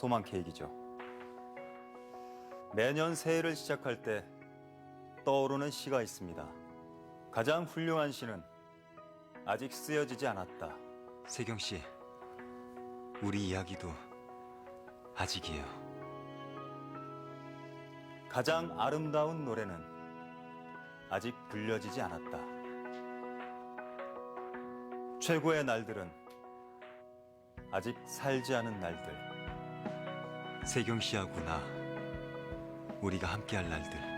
소망 케이크죠. 매년 새해를 시작할 때 떠오르는 시가 있습니다. 가장 훌륭한 시는 아직 쓰여지지 않았다. 세경 씨, 우리 이야기도 아직이에요. 가장 아름다운 노래는 아직 불려지지 않았다. 최고의 날들은 아직 살지 않은 날들. 세경 씨하고 나 우리가 함께할 날들.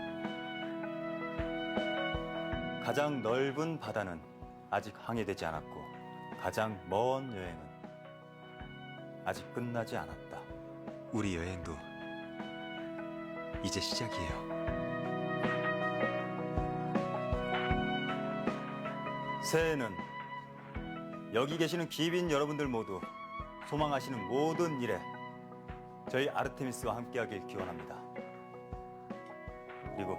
가장 넓은 바다는 아직 항해되지 않았고 가장 먼 여행은 아직 끝나지 않았다. 우리 여행도 이제 시작이에요. 새해는 여기 계시는 귀빈 여러분들 모두 소망하시는 모든 일에 저희 아르테미스와 함께하길 기원합니다. 그리고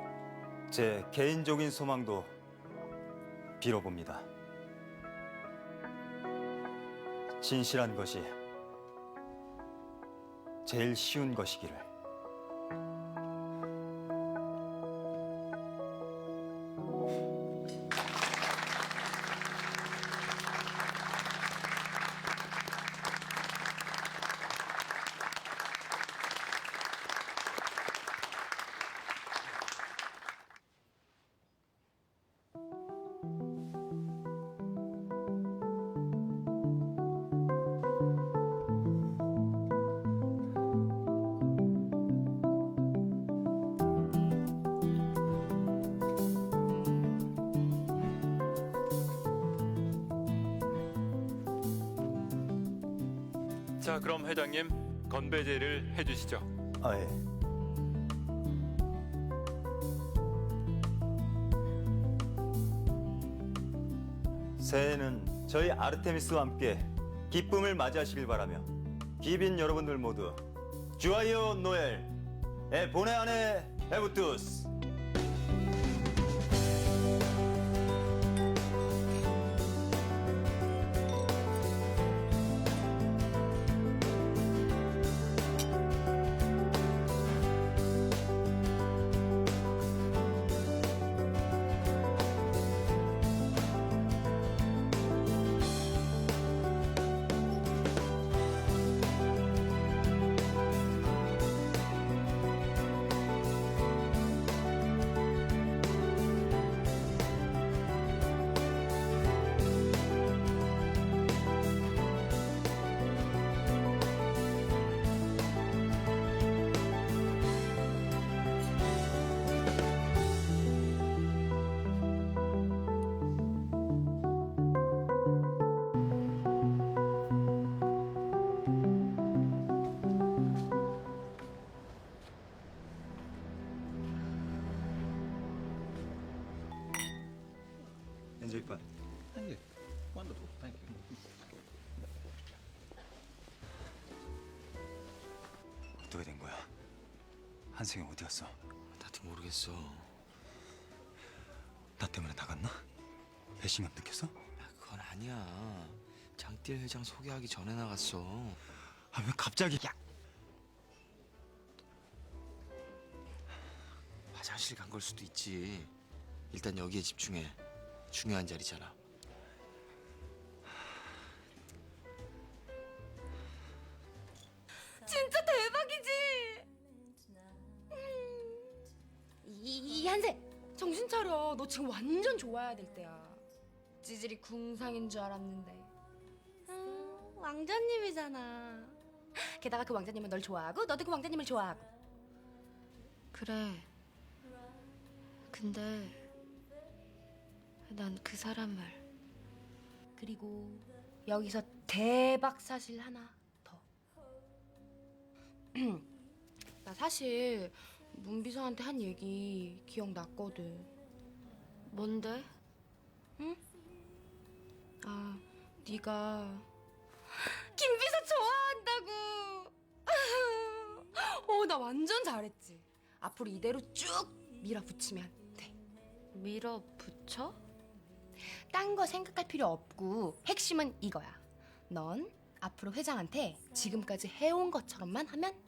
제 개인적인 소망도 빌어봅니다. 진실한 것이 제일 쉬운 것이기를. 자, 그럼 회장님 건배제를 해주시죠. 아, 예. 새해는 저희 아르테미스와 함께 기쁨을 맞이하시길 바라며 귀빈 여러분들 모두 주아이오 노엘 에 보네 안에 에부투스 엔조이 파. Thank you. Wonderful. Thank you. 어떻게 된 거야? 한승이 어디 갔어? 나도 모르겠어. 나 때문에 나갔나? 배신감 느꼈어? 야, 그건 아니야. 장띠 회장 소개하기 전에 나갔어. 아 왜 갑자기? 야, 화장실 간 걸 수도 있지. 일단 여기에 집중해. 중요한 자리잖아. 진짜 대박이지. 음. 이, 이 한세 정신 차려. 너 지금 완전 좋아야 될 때야. 찌질이 궁상인 줄 알았는데. 아, 왕자님이잖아. 게다가 그 왕자님은 널 좋아하고 너도 그 왕자님을 좋아하고. 그래. 근데 난 그 사람을 그리고 여기서 대박 사실 하나 더. 나 사실 문비서한테 한 얘기 기억났거든. 뭔데? 아, 네가 김비서 좋아한다고. 어, 나 완전 잘했지. 앞으로 이대로 쭉 밀어붙이면 돼. 밀어붙여? 딴 거 생각할 필요 없고 핵심은 이거야. 넌 앞으로 회장한테 지금까지 해온 것처럼만 하면 돼.